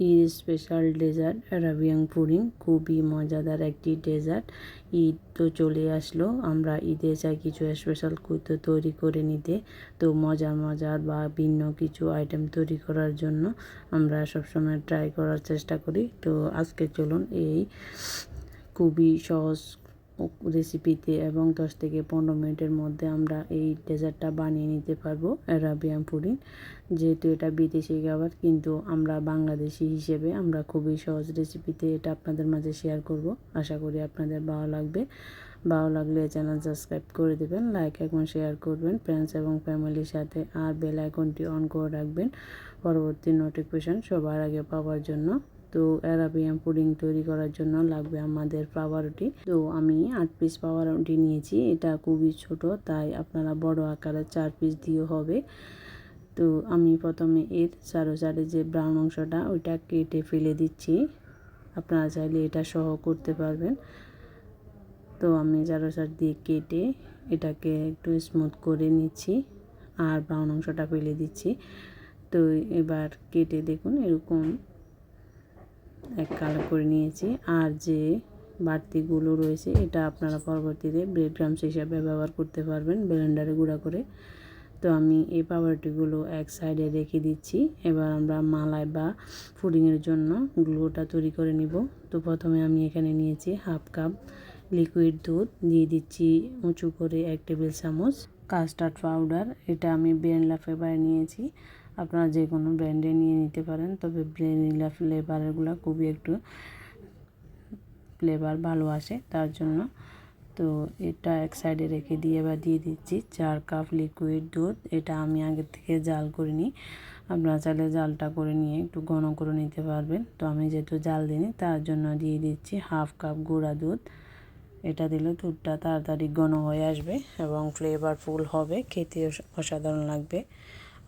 Eid special dessert, রাবিয়াং পুরিং, খুবই মজাদার একটি ডেজার্ট। ঈদ তো চলে আসলো, আমরা ঈদে চাই কিছু স্পেশাল কুতো তৈরি করে নিতে। তো মজার মজার বা ভিন্ন কিছু আইটেম তৈরি করার জন্য আমরা সবসময় ট্রাই করার চেষ্টা করি। তো আজকে চলুন এই খুবই সহজ রেসিপিতে এবং দশ থেকে পনেরো মিনিটের মধ্যে আমরা এই ডেজার্টটা বানিয়ে নিতে পারব অ্যারাবিয়ান পুডিং। যেহেতু এটা বিদেশি খাবার, কিন্তু আমরা বাংলাদেশি হিসেবে আমরা খুবই সহজ রেসিপিতে এটা আপনাদের মাঝে শেয়ার করব। আশা করি আপনাদের ভালো লাগবে। ভালো লাগলে চ্যানেল সাবস্ক্রাইব করে দেবেন লাইক এবং শেয়ার করবেন। ফ্রেন্ডস এবং ফ্যামিলির সাথে আর বেল আইকনটি অন করে রাখবেন। পরবর্তী নোটিফিকেশন সবার আগে পাওয়ার জন্য। তো অ্যারাবিয়ান পুডিং তৈরি করার জন্য লাগবে আমাদের পাউরুটি তো আমি আট পিস পাউরুটি নিয়েছি, এটা খুবই ছোট, তাই আপনারা বড় আকারের চার পিস দিয়ে হবে। তো আমি প্রথমে এর চারো চারে যে ব্রাউন অংশটা, ওইটা কেটে ফেলে দিচ্ছি। আপনারা চাইলে এটা সহ করতে পারবেন। তো আমি চারো চার দিয়ে কেটে এটাকে একটু স্মুথ করে নিচ্ছি আর ব্রাউন অংশটা ফেলে দিচ্ছি। তো এবার কেটে দেখুন, এরকম কালার করে নিয়েছি। আর যে বাড়তিগুলো রয়েছে, এটা আপনারা পরবর্তীতে ব্রেড গ্রামস হিসাবে ব্যবহার করতে পারবেন ব্লেন্ডারে গুঁড়া করে। তো আমি এই পাউরুটিগুলো এক সাইডে রেখে দিচ্ছি। এবার আমরা মালাই বা ফুডিংয়ের জন্য গ্লুটা তৈরি করে নিব। তো প্রথমে আমি এখানে নিয়েছি হাফ কাপ লিকুইড দুধ। দিয়ে দিচ্ছি উঁচু করে এক টেবিল চামচ কাস্টার্ড পাউডার এটা আমি বেনলা ফ্লেভারে নিয়েছি। আপনারা যে কোনো ব্র্যান্ডে নিয়ে নিতে পারেন। তবে ভ্যানিলা ফ্লেভারগুলো খুবই একটু ফ্লেভার ভালো আসে তার জন্য। তো এটা এক সাইডে রেখে দিয়ে এবার দিয়ে দিচ্ছি চার কাপ লিকুইড দুধ। এটা আমি আগে থেকে জাল করে নিই। আপনারা চাইলে জালটা করে নিয়ে একটু ঘন করে নিতে পারবেন। তো আমি যেহেতু জাল দিই তার জন্য দিয়ে দিচ্ছি হাফ কাপ গুঁড়া দুধ। এটা দিলে দুধটা তাড়াতাড়ি ঘন হয়ে আসবে এবং ফ্লেভারফুল হবে। খেতে অসাধারণ লাগবে।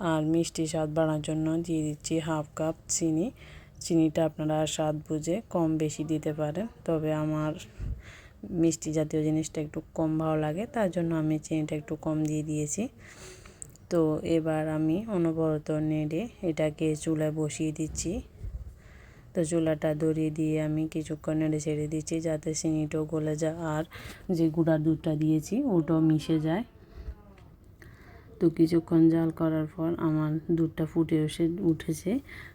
আর মিষ্টি স্বাদ বাড়ানোর জন্য দিয়ে দিচ্ছি হাফ কাপ চিনি। চিনিটা আপনারা স্বাদ বুঝে কম বেশি দিতে পারেন। তবে আমার মিষ্টি জাতীয় জিনিসটা একটু কম ভালো লাগে, তার জন্য আমি চিনিটা একটু কম দিয়ে দিয়েছি। তো এবার আমি অনবরত নেড়ে এটাকে চুলায় বসিয়ে দিচ্ছি। তো চুলাটা দড়িয়ে দিয়ে আমি কিছুক্ষণ নেড়ে ছেড়ে দিচ্ছি যাতে চিনিটাও গলে যায়। আর যে গুঁড়ার দুধটা দিয়েছি, ওটাও মিশে যায়। তো কিছুক্ষণ জাল করার পর আমার দুধটা ফুটে এসে উঠেছে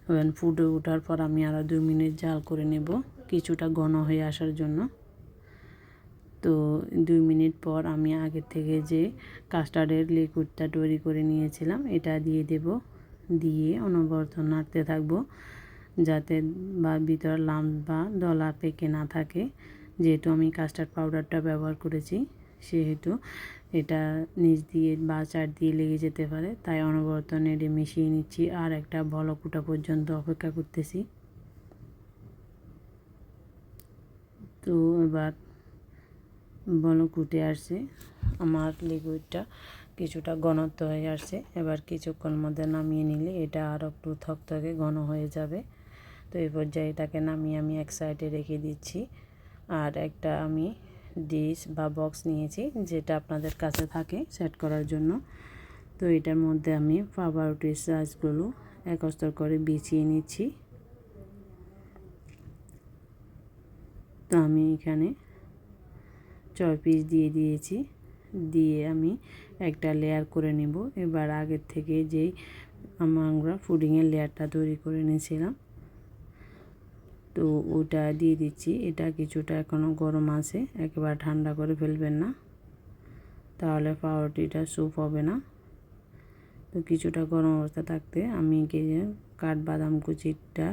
এবং ফুটে ওঠার পর আমি আরও দুই মিনিট জাল করে নেব কিছুটা ঘন হয়ে আসার জন্য। তো দুই মিনিট পর আমি আগে থেকে যে কাস্টার্ডের লিকুইডটা তৈরি করে নিয়েছিলাম, এটা দিয়ে দেব, দিয়ে অনবরত নাড়তে থাকব যাতে বা ভিতর লাম বা দলা পেকে না থাকে। যেহেতু আমি কাস্টার্ড পাউডারটা ব্যবহার করেছি, সেহেতু এটা নিচ দিয়ে বা চার দিয়ে লেগে যেতে পারে। তাই অনবরত নেড়ে মিশিয়ে নিচ্ছি। আর একটা ভালো কুটা পর্যন্ত অপেক্ষা করতেছি। তো এবার কুটে আসছে। আমার লিকুইডটা কিছুটা ঘনত্ব হয়ে আসছে। এবার কিছুক্ষণ মধ্যে নামিয়ে নিলে এটা আরও একটু থকথকে ঘন হয়ে যাবে। তো এই পর্যায়ে এটাকে নামিয়ে আমি এক সাইডে রেখে দিচ্ছি। আর একটা আমি ডিশ বা বক্স নিয়েছি, যেটা আপনাদের কাছে থাকে সেট করার জন্য। তো এটার মধ্যে আমি পাউরুটির সাইজগুলো একস্তর করে বিছিয়ে নিচ্ছি। তো আমি এখানে ছয় পিস দিয়ে দিয়েছি। দিয়ে আমি একটা লেয়ার করে নেব। এবার আগের থেকে যেই আমরা ফুডিংয়ের লেয়ারটা তৈরি করে নিয়েছিলাম তো ওটা দিয়ে দিচ্ছি। এটা কিছুটা এখনও গরম আছে, একেবারে ঠান্ডা করে ফেলবেন না। তাহলে পাউরুটিটা স্যুপ হবে না। তো কিছুটা গরম অবস্থা থাকতে আমি কাঠবাদাম কুচিটা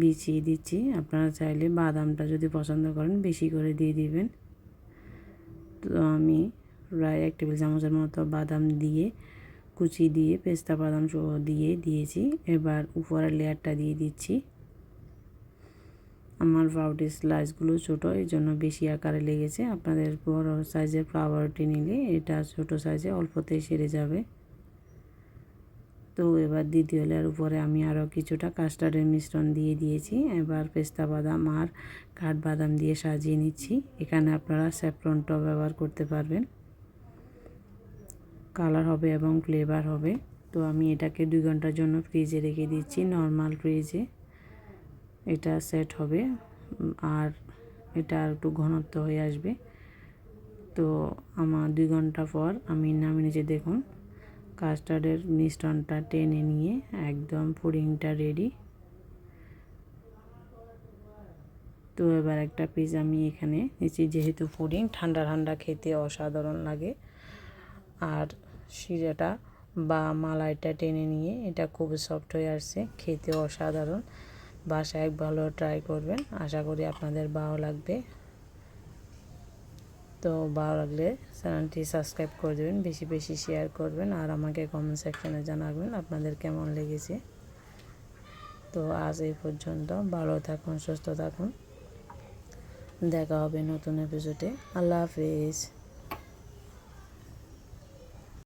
বিছিয়ে দিচ্ছি। আপনারা চাইলে বাদামটা যদি পছন্দ করেন বেশি করে দিয়ে দিবেন। তো আমি প্রায় এক টেবিল চামচের মতো বাদাম দিয়ে, কুচি দিয়ে, পেস্তা বাদাম দিয়ে দিয়েছি। এবার উপরের লেয়ারটা দিয়ে দিচ্ছি। আমার পাউডার স্লাইসগুলো ছোটো, এই জন্য বেশি আকারে লেগেছে। আপনাদের বড় সাইজের ফ্লাওয়ারটি নিলে এটা ছোট সাইজে অল্পতেই সেরে যাবে। তো এবার দ্বিতীয় লেয়ার উপরে আমি আরও কিছুটা কাস্টার্ডের মিশ্রণ দিয়ে দিয়েছি। এবার পেস্তা বাদাম আর কাঠবাদাম দিয়ে সাজিয়ে নিচ্ছি। এখানে আপনারা স্যাফরনটাও ব্যবহার করতে পারবেন। কালার হবে এবং ফ্লেভার হবে। তো আমি এটাকে দুই ঘণ্টার জন্য ফ্রিজে রেখে দিচ্ছি, নর্মাল ফ্রিজে। এটা সেট হবে আর এটা আর একটু ঘনত্ব হয়ে আসবে। তো আমার দুই ঘণ্টা পর আমি নামিয়ে নিচে দেখুন কাস্টার্ডের মিশ্রণটা টেনে নিয়ে একদম পুডিংটা রেডি তো এবার একটা পিস আমি এখানে নিচে যেহেতু পুডিং ঠান্ডা ঠান্ডা খেতে অসাধারণ লাগে। আর শিরাটা বা মালাইটা টেনে নিয়ে এটা খুব সফট হয়ে আসছে, খেতে অসাধারণ। বাসায় ভালো ট্রাই করবেন। আশা করি আপনাদের ভালো লাগবে। তো ভালো লাগলে চ্যানেলটি সাবস্ক্রাইব করে দেবেন, বেশি বেশি শেয়ার করবেন, আর আমাকে কমেন্ট সেকশনে জানাবেন আপনাদের কেমন লেগেছে। তো আজ এই পর্যন্ত, ভালো থাকুন, সুস্থ থাকুন। দেখা হবে নতুন এপিসোডে আল্লাহ হাফিজ।